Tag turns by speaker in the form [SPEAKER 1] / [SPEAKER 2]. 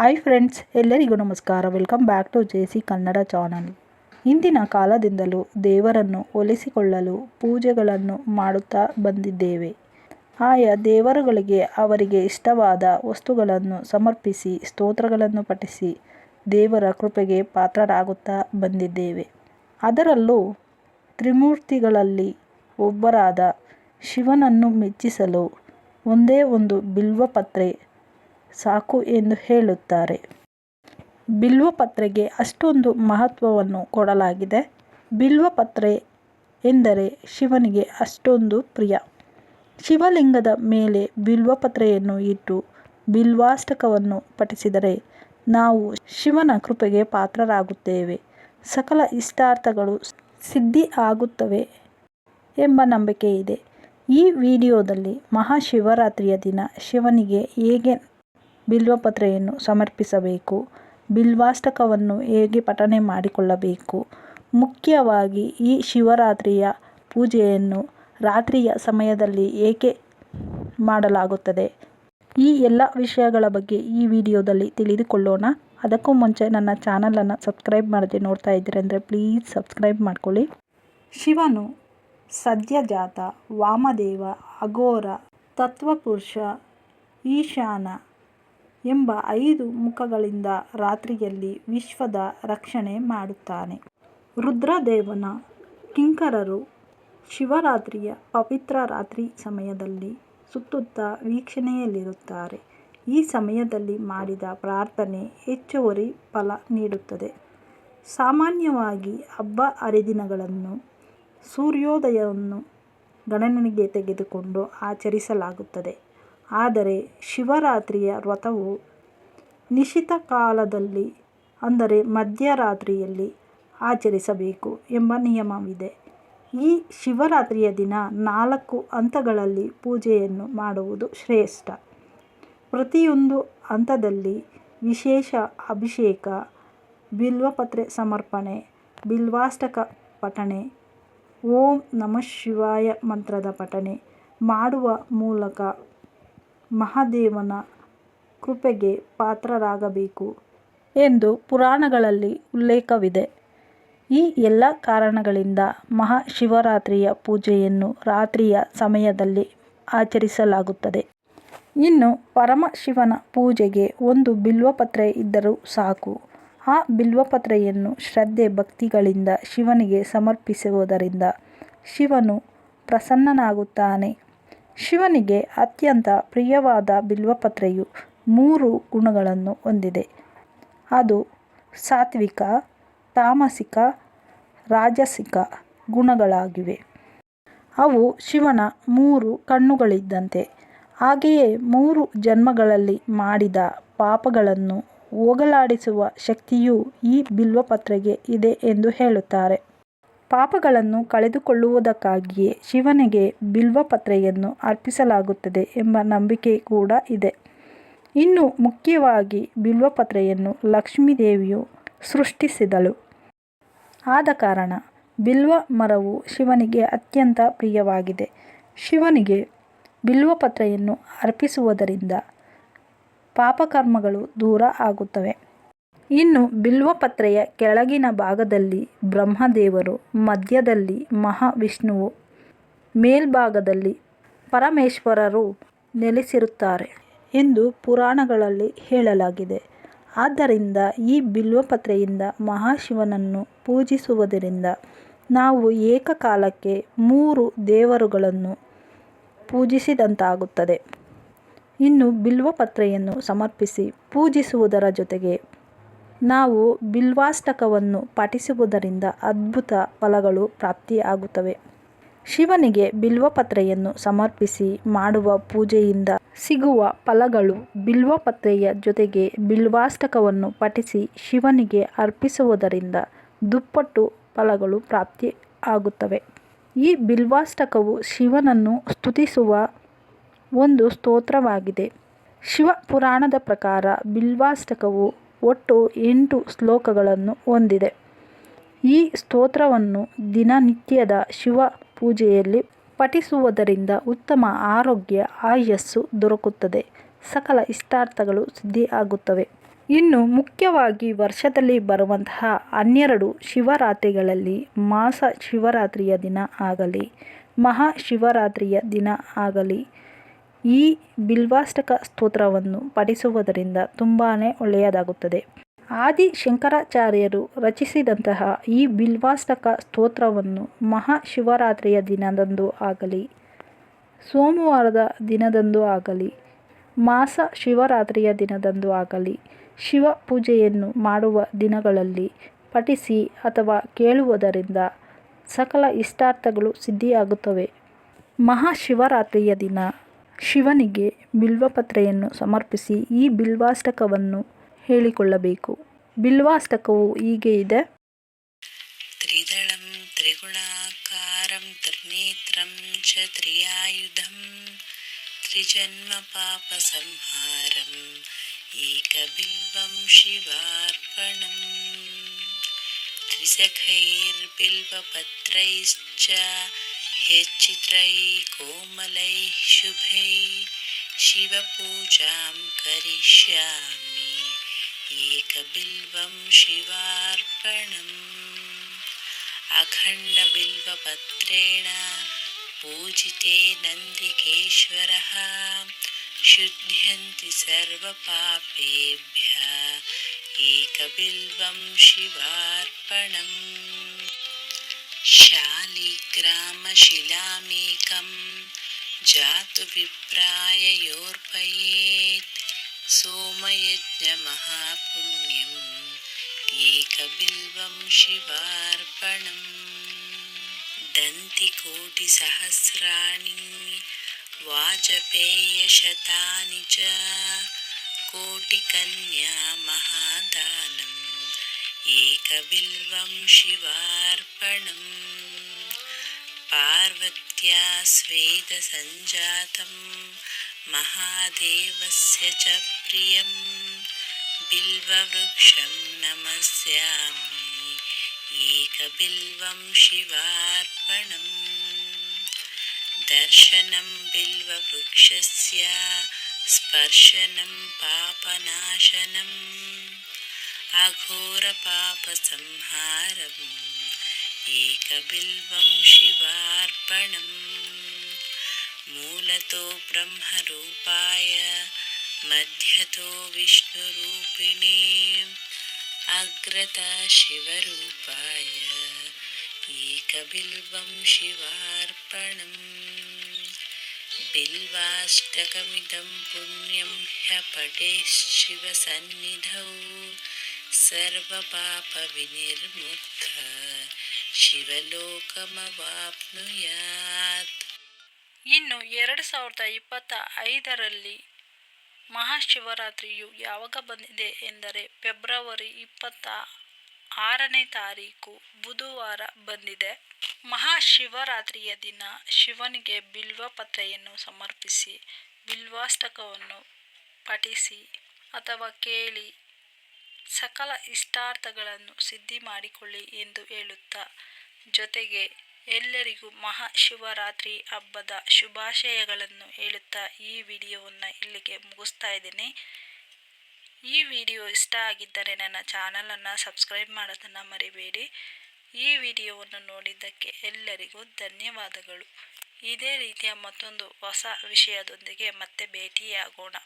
[SPEAKER 1] Hi friends ಎಲ್ಲರಿಗೂ ನಮಸ್ಕಾರ. Welcome back to J C Kannada channel ಇಂದಿನ ಕಾಲದಿಂದಲೂ ದೇವರನ್ನು ಒಲಿಸಿಕೊಳ್ಳಲು ಪೂಜೆಗಳನ್ನು ಮಾಡುತ್ತಾ ಬಂದಿದ್ದೇವೆ. ಆಯಾ ದೇವರುಗಳಿಗೆ ಅವರಿಗೆ ಇಷ್ಟವಾದ ವಸ್ತುಗಳನ್ನು ಸಮರ್ಪಿಸಿ, ಸ್ತೋತ್ರಗಳನ್ನು ಪಠಿಸಿ, ದೇವರ ಕೃಪೆಗೆ ಪಾತ್ರರಾಗುತ್ತಾ ಬಂದಿದ್ದೇವೆ. ಅದರಲ್ಲೂ ತ್ರಿಮೂರ್ತಿಗಳಲ್ಲಿ ಒಬ್ಬರಾದ ಶಿವನನ್ನು ಮೆಚ್ಚಿಸಲು ಒಂದೇ ಒಂದು ಬಿಲ್ವಪತ್ರೆ ಸಾಕು ಎಂದು ಹೇಳುತ್ತಾರೆ. ಬಿಲ್ವಪತ್ರೆಗೆ ಅಷ್ಟೊಂದು ಮಹತ್ವವನ್ನು ಕೊಡಲಾಗಿದೆ. ಬಿಲ್ವಪತ್ರೆ ಎಂದರೆ ಶಿವನಿಗೆ ಅಷ್ಟೊಂದು ಪ್ರಿಯ. ಶಿವಲಿಂಗದ ಮೇಲೆ ಬಿಲ್ವಪತ್ರೆಯನ್ನು ಇಟ್ಟು ಬಿಲ್ವಾಷ್ಟಕವನ್ನು ಪಠಿಸಿದರೆ ನಾವು ಶಿವನ ಕೃಪೆಗೆ ಪಾತ್ರರಾಗುತ್ತೇವೆ. ಸಕಲ ಇಷ್ಟಾರ್ಥಗಳು ಸಿದ್ಧಿ ಆಗುತ್ತವೆ ಎಂಬ ನಂಬಿಕೆ ಇದೆ ಈ ವಿಡಿಯೋದಲ್ಲಿ ಮಹಾಶಿವರಾತ್ರಿಯ ದಿನ ಶಿವನಿಗೆ ಹೇಗೆ ಬಿಲ್ವಪತ್ರೆಯನ್ನು ಸಮರ್ಪಿಸಬೇಕು. ಬಿಲ್ವಾಷ್ಟಕವನ್ನು ಹೇಗೆ ಪಠನೆ ಮಾಡಿಕೊಳ್ಳಬೇಕು? ಮುಖ್ಯವಾಗಿ ಈ ಶಿವರಾತ್ರಿಯ ಪೂಜೆಯನ್ನು ರಾತ್ರಿಯ ಸಮಯದಲ್ಲಿ ಏಕೆ ಮಾಡಲಾಗುತ್ತದೆ? ಈ ಎಲ್ಲ ವಿಷಯಗಳ ಬಗ್ಗೆ ಈ ವಿಡಿಯೋದಲ್ಲಿ ತಿಳಿದುಕೊಳ್ಳೋಣ. ಅದಕ್ಕೂ ಮುಂಚೆ ನನ್ನ ಚಾನಲನ್ನು ಸಬ್ಸ್ಕ್ರೈಬ್ ಮಾಡದೆ ನೋಡ್ತಾ ಇದ್ದೀರಿ ಅಂದರೆ ಪ್ಲೀಸ್ ಸಬ್ಸ್ಕ್ರೈಬ್ ಮಾಡ್ಕೊಳ್ಳಿ. ಶಿವನು ಸದ್ಯಜಾತ ವಾಮದೇವ ಅಘೋರ ತತ್ವಪುರುಷ ಈಶಾನ ಎಂಬ ಐದು ಮುಖಗಳಿಂದ ರಾತ್ರಿಯಲ್ಲಿ ವಿಶ್ವದ ರಕ್ಷಣೆ ಮಾಡುತ್ತಾನೆ. ರುದ್ರದೇವನ ಕಿಂಕರರು ಶಿವರಾತ್ರಿಯ ಪವಿತ್ರ ರಾತ್ರಿ ಸಮಯದಲ್ಲಿ ಸುತ್ತುತ್ತಾ ವೀಕ್ಷಣೆಯಲ್ಲಿರುತ್ತಾರೆ. ಈ ಸಮಯದಲ್ಲಿ ಮಾಡಿದ ಪ್ರಾರ್ಥನೆ ಹೆಚ್ಚುವರಿ ಫಲ ನೀಡುತ್ತದೆ. ಸಾಮಾನ್ಯವಾಗಿ ಹಬ್ಬ ಹರಿದಿನಗಳನ್ನು ಸೂರ್ಯೋದಯವನ್ನು ಗಣನೆಗೆ ತೆಗೆದುಕೊಂಡು ಆಚರಿಸಲಾಗುತ್ತದೆ. ಆದರೆ ಶಿವರಾತ್ರಿಯ ವ್ರತವು ನಿಶಿತ ಕಾಲದಲ್ಲಿ, ಅಂದರೆ ಮಧ್ಯರಾತ್ರಿಯಲ್ಲಿ ಆಚರಿಸಬೇಕು ಎಂಬ ನಿಯಮವಿದೆ. ಈ ಶಿವರಾತ್ರಿಯ ದಿನ ನಾಲ್ಕು ಹಂತಗಳಲ್ಲಿ ಪೂಜೆಯನ್ನು ಮಾಡುವುದು ಶ್ರೇಷ್ಠ. ಪ್ರತಿಯೊಂದು ಹಂತದಲ್ಲಿ ವಿಶೇಷ ಅಭಿಷೇಕ, ಬಿಲ್ವಪತ್ರೆ ಸಮರ್ಪಣೆ, ಬಿಲ್ವಾಷ್ಟಕ ಪಠಣೆ, ಓಂ ನಮಃ ಶಿವಾಯ ಮಂತ್ರದ ಪಠನೆ ಮಾಡುವ ಮೂಲಕ ಮಹಾದೇವನ ಕೃಪೆಗೆ ಪಾತ್ರರಾಗಬೇಕು ಎಂದು ಪುರಾಣಗಳಲ್ಲಿ ಉಲ್ಲೇಖವಿದೆ. ಈ ಎಲ್ಲ ಕಾರಣಗಳಿಂದ ಮಹಾಶಿವರಾತ್ರಿಯ ಪೂಜೆಯನ್ನು ರಾತ್ರಿಯ ಸಮಯದಲ್ಲಿ ಆಚರಿಸಲಾಗುತ್ತದೆ. ಇನ್ನು ಪರಮಶಿವನ ಪೂಜೆಗೆ ಒಂದು ಬಿಲ್ವಪತ್ರೆ ಇದ್ದರೂ ಸಾಕು. ಆ ಬಿಲ್ವಪತ್ರೆಯನ್ನು ಶ್ರದ್ಧೆ ಭಕ್ತಿಗಳಿಂದ ಶಿವನಿಗೆ ಸಮರ್ಪಿಸುವುದರಿಂದ ಶಿವನು ಪ್ರಸನ್ನನಾಗುತ್ತಾನೆ. ಶಿವನಿಗೆ ಅತ್ಯಂತ ಪ್ರಿಯವಾದ ಬಿಲ್ವಪತ್ರೆಯು ಮೂರು ಗುಣಗಳನ್ನು ಹೊಂದಿದೆ. ಅದು ಸಾತ್ವಿಕ, ತಾಮಸಿಕ, ರಾಜಸಿಕ ಗುಣಗಳಾಗಿವೆ. ಅವು ಶಿವನ ಮೂರು ಕಣ್ಣುಗಳಿದ್ದಂತೆ. ಹಾಗೆಯೇ ಮೂರು ಜನ್ಮಗಳಲ್ಲಿ ಮಾಡಿದ ಪಾಪಗಳನ್ನು ಹೋಗಲಾಡಿಸುವ ಶಕ್ತಿಯೂ ಈ ಬಿಲ್ವಪತ್ರೆಗೆ ಇದೆ ಎಂದು ಹೇಳುತ್ತಾರೆ. ಪಾಪಗಳನ್ನು ಕಳೆದುಕೊಳ್ಳುವುದಕ್ಕಾಗಿಯೇ ಶಿವನಿಗೆ ಬಿಲ್ವಪತ್ರೆಯನ್ನು ಅರ್ಪಿಸಲಾಗುತ್ತದೆ ಎಂಬ ನಂಬಿಕೆ ಕೂಡ ಇದೆ. ಇನ್ನು ಮುಖ್ಯವಾಗಿ ಬಿಲ್ವಪತ್ರೆಯನ್ನು ಲಕ್ಷ್ಮೀದೇವಿಯು ಸೃಷ್ಟಿಸಿದಳು. ಆದ ಕಾರಣ ಬಿಲ್ವ ಮರವು ಶಿವನಿಗೆ ಅತ್ಯಂತ ಪ್ರಿಯವಾಗಿದೆ. ಶಿವನಿಗೆ ಬಿಲ್ವಪತ್ರೆಯನ್ನು ಅರ್ಪಿಸುವುದರಿಂದ ಪಾಪಕರ್ಮಗಳು ದೂರ ಆಗುತ್ತವೆ. ಇನ್ನು ಬಿಲ್ವಪತ್ರೆಯ ಕೆಳಗಿನ ಭಾಗದಲ್ಲಿ ಬ್ರಹ್ಮದೇವರು, ಮಧ್ಯದಲ್ಲಿ ಮಹಾವಿಷ್ಣುವು, ಮೇಲ್ಭಾಗದಲ್ಲಿ ಪರಮೇಶ್ವರರು ನೆಲೆಸಿರುತ್ತಾರೆ ಎಂದು ಪುರಾಣಗಳಲ್ಲಿ ಹೇಳಲಾಗಿದೆ. ಆದ್ದರಿಂದ ಈ ಬಿಲ್ವಪತ್ರೆಯಿಂದ ಮಹಾಶಿವನನ್ನು ಪೂಜಿಸುವುದರಿಂದ ನಾವು ಏಕಕಾಲಕ್ಕೆ ಮೂರು ದೇವರುಗಳನ್ನು ಪೂಜಿಸಿದಂತಾಗುತ್ತದೆ. ಇನ್ನು ಬಿಲ್ವಪತ್ರೆಯನ್ನು ಸಮರ್ಪಿಸಿ ಪೂಜಿಸುವುದರ ಜೊತೆಗೆ ನಾವು ಬಿಲ್ವಾಷ್ಟಕವನ್ನು ಪಠಿಸುವುದರಿಂದ ಅದ್ಭುತ ಫಲಗಳು ಪ್ರಾಪ್ತಿಯಾಗುತ್ತವೆ. ಶಿವನಿಗೆ ಬಿಲ್ವಪತ್ರೆಯನ್ನು ಸಮರ್ಪಿಸಿ ಮಾಡುವ ಪೂಜೆಯಿಂದ ಸಿಗುವ ಫಲಗಳು ಬಿಲ್ವಪತ್ರೆಯ ಜೊತೆಗೆ ಬಿಲ್ವಾಷ್ಟಕವನ್ನು ಪಠಿಸಿ ಶಿವನಿಗೆ ಅರ್ಪಿಸುವುದರಿಂದ ದುಪ್ಪಟ್ಟು ಫಲಗಳು ಪ್ರಾಪ್ತಿ ಆಗುತ್ತವೆ ಈ ಬಿಲ್ವಾಷ್ಟಕವು ಶಿವನನ್ನು ಸ್ತುತಿಸುವ ಒಂದು ಸ್ತೋತ್ರವಾಗಿದೆ. ಶಿವ ಪುರಾಣದ ಪ್ರಕಾರ ಬಿಲ್ವಾಷ್ಟಕವು ಒಟ್ಟು ಎಂಟು ಶ್ಲೋಕಗಳನ್ನು ಹೊಂದಿದೆ. ಈ ಸ್ತೋತ್ರವನ್ನು ದಿನನಿತ್ಯದ ಶಿವ ಪೂಜೆಯಲ್ಲಿ ಪಠಿಸುವುದರಿಂದ ಉತ್ತಮ ಆರೋಗ್ಯ, ಆಯಸ್ಸು ದೊರಕುತ್ತದೆ. ಸಕಲ ಇಷ್ಟಾರ್ಥಗಳು ಸಿದ್ಧಿಯಾಗುತ್ತವೆ. ಇನ್ನು ಮುಖ್ಯವಾಗಿ ವರ್ಷದಲ್ಲಿ ಬರುವಂತಹ ಹನ್ನೆರಡು ಶಿವರಾತ್ರಿಗಳಲ್ಲಿ ಮಾಸ ಶಿವರಾತ್ರಿಯ ದಿನ ಆಗಲಿ ಮಹಾಶಿವರಾತ್ರಿಯ ದಿನ ಆಗಲಿ ಈ ಬಿಲ್ವಾಷ್ಟಕ ಸ್ತೋತ್ರವನ್ನು ಪಠಿಸುವುದರಿಂದ ತುಂಬಾ ಒಳ್ಳೆಯದಾಗುತ್ತದೆ. ಆದಿ ಶಂಕರಾಚಾರ್ಯರು ರಚಿಸಿದಂತಹ ಈ ಬಿಲ್ವಾಷ್ಟಕ ಸ್ತೋತ್ರವನ್ನು ಮಹಾಶಿವರಾತ್ರಿಯ ದಿನದಂದು ಆಗಲಿ, ಸೋಮವಾರದ ದಿನದಂದು ಆಗಲಿ, ಮಾಸ ಶಿವರಾತ್ರಿಯ ದಿನದಂದು ಆಗಲಿ, ಶಿವ ಪೂಜೆಯನ್ನು ಮಾಡುವ ದಿನಗಳಲ್ಲಿ ಪಠಿಸಿ ಅಥವಾ ಕೇಳುವುದರಿಂದ ಸಕಲ ಇಷ್ಟಾರ್ಥಗಳು ಸಿದ್ಧಿಯಾಗುತ್ತವೆ. ಮಹಾಶಿವರಾತ್ರಿಯ ದಿನ ಶಿವನಿಗೆ ಬಿಲ್ವಪತ್ರೆಯನ್ನು ಸಮರ್ಪಿಸಿ ಈ ಬಿಲ್ವಾಷ್ಟಕವನ್ನು ಹೇಳಿಕೊಳ್ಳಬೇಕು. ಬಿಲ್ವಾಷ್ಟಕವು ಹೀಗೆ ಇದೆ.
[SPEAKER 2] ತ್ರಿದಳಂ ತ್ರಿಗುಣಾಕಾರಂ ತ್ರಿನೇತ್ರಂ ಚ ತ್ರಿಯಾಯುಧಂ ತ್ರಿಜನ್ಮ ಪಾಪ ಸಂಹಾರಂ ಏಕಬಿಲ್ವಂ ಶಿವಾರ್ಪಣಂ ತ್ರಿಸಖೈರ್ಬಿಲ್ವಪತ್ರೈಶ್ಚ ಹೆಚ್ಚಿತ್ರೈ ಕೋಮಲೈ ಶುಭ शिवपूजां करिष्यामि। एकबिल्वं शिवार्पणम्। अखण्डबिल्वपत्रेण पूजिते नन्दिकेश्वरः। शुध्यन्ति सर्वपापेभ्यः। एकबिल्वं शिवार्पणम्। शालिग्रामशिलामेकं जातु विप्राय योर्पयेत् सोमयज्ञमहापुण्यम् एकबिल्वं शिवार्पणम् दन्तिकोटिसहस्राणि वाजपेयशतानि च कोटिकन्या महादानम् एकबिल्वं शिवार्पणम् पार्वत्या स्वेदसञ्जातं महादेवस्य च प्रियं बिल्ववृक्षं नमस्यामि। एकबिल्वं शिवार्पणम्। दर्शनं बिल्ववृक्षस्य स्पर्शनं पापनाशनम्। अघोरपापसंहारम् एकबिल्वं शिवार्पणम् मूलतो ब्रह्मरूपाय मध्यतो विष्णुरूपिणे अग्रता शिवरूपाय एकबिल्वं शिवार्पणम् बिल्वाष्टकमिदं पुण्यं ह्यपटेश्शिवसन्निधौ सर्वपापविनिर्मुक्तः ಶಿವಲೋಕಮವಾಪ್ನುಯಾತ್.
[SPEAKER 1] ಇನ್ನು ಎರಡು ಸಾವಿರದ ಇಪ್ಪತ್ತ ಐದರಲ್ಲಿ ಮಹಾಶಿವರಾತ್ರಿಯು ಯಾವಾಗ ಬಂದಿದೆ ಎಂದರೆ ಫೆಬ್ರವರಿ ಇಪ್ಪತ್ತ ಆರನೇ ತಾರೀಕು ಬುಧವಾರ ಬಂದಿದೆ. ಮಹಾಶಿವರಾತ್ರಿಯ ದಿನ ಶಿವನಿಗೆ ಬಿಲ್ವಪತ್ರೆಯನ್ನು ಸಮರ್ಪಿಸಿ, ಬಿಲ್ವಾಷ್ಟಕವನ್ನು ಪಠಿಸಿ ಅಥವಾ ಕೇಳಿ ಸಕಲ ಇಷ್ಟಾರ್ಥಗಳನ್ನು ಸಿದ್ಧಿ ಮಾಡಿಕೊಳ್ಳಿ ಎಂದು ಹೇಳುತ್ತಾ. ಜೊತೆಗೆ ಎಲ್ಲರಿಗೂ ಮಹಾಶಿವರಾತ್ರಿ ಹಬ್ಬದ ಶುಭಾಶಯಗಳನ್ನು ಹೇಳುತ್ತಾ ಈ ವಿಡಿಯೋವನ್ನು ಇಲ್ಲಿಗೆ ಮುಗಿಸ್ತಾ ಇದ್ದೀನಿ. ಈ ವಿಡಿಯೋ ಇಷ್ಟ ಆಗಿದ್ದರೆ ನನ್ನ ಚಾನಲನ್ನು ಸಬ್ಸ್ಕ್ರೈಬ್ ಮಾಡೋದನ್ನು ಮರಿಬೇಡಿ. ಈ ವಿಡಿಯೋವನ್ನು ನೋಡಿದ್ದಕ್ಕೆ ಎಲ್ಲರಿಗೂ ಧನ್ಯವಾದಗಳು. ಇದೇ ರೀತಿಯ ಮತ್ತೊಂದು ಹೊಸ ವಿಷಯದೊಂದಿಗೆ ಮತ್ತೆ ಭೇಟಿಯಾಗೋಣ.